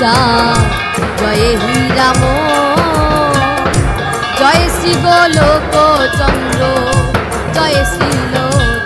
চাঁদ জয় হীরাম। জয় শ্রী গোলক চন্দ্র জয় শ্রী লোক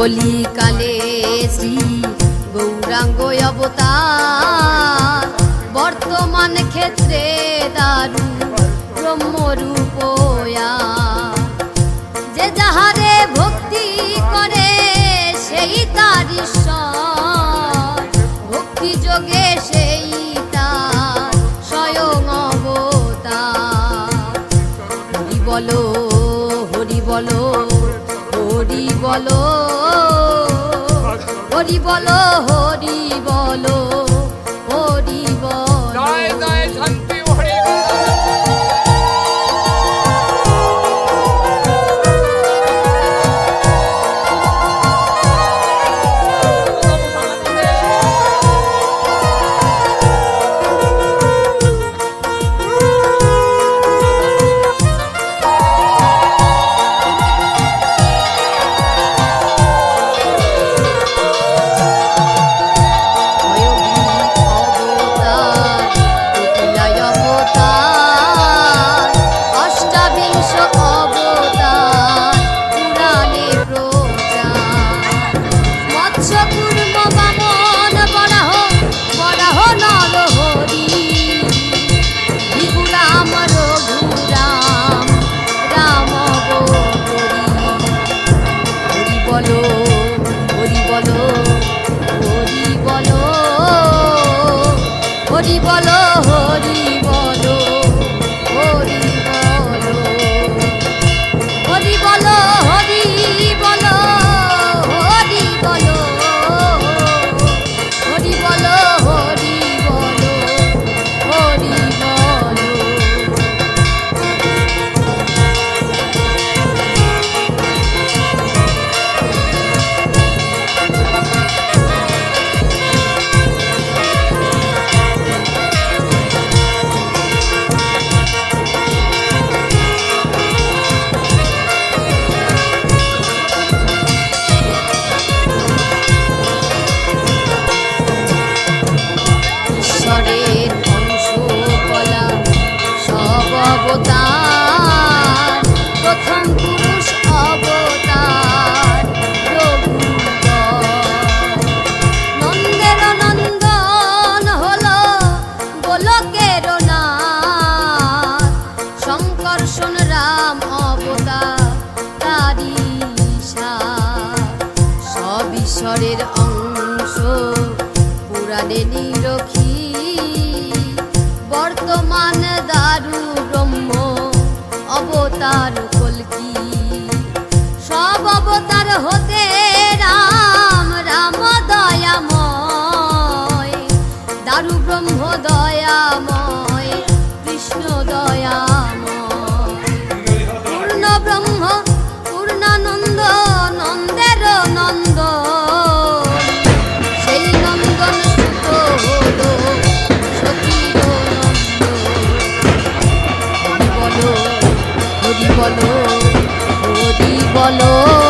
কলিকালে শ্রী গৌরাঙ্গ অবতার। বর্তমান ক্ষেত্রে দারু ব্রহ্মরূপ যে যাহারে ভক্তি করে, সেই তার ভক্তি যোগে সেই তার স্বয়ং অবতার। হরি বলো হরি বলো হরি বলো। হরি বলো হরি বলো। হরি বলো ঈশ্বরের অংশ। পুরাণে নিরক্ষী বর্তমান দারু ব্রহ্ম অবতার কলকি। সব অবতার হতে রা বলো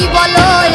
যদি বলো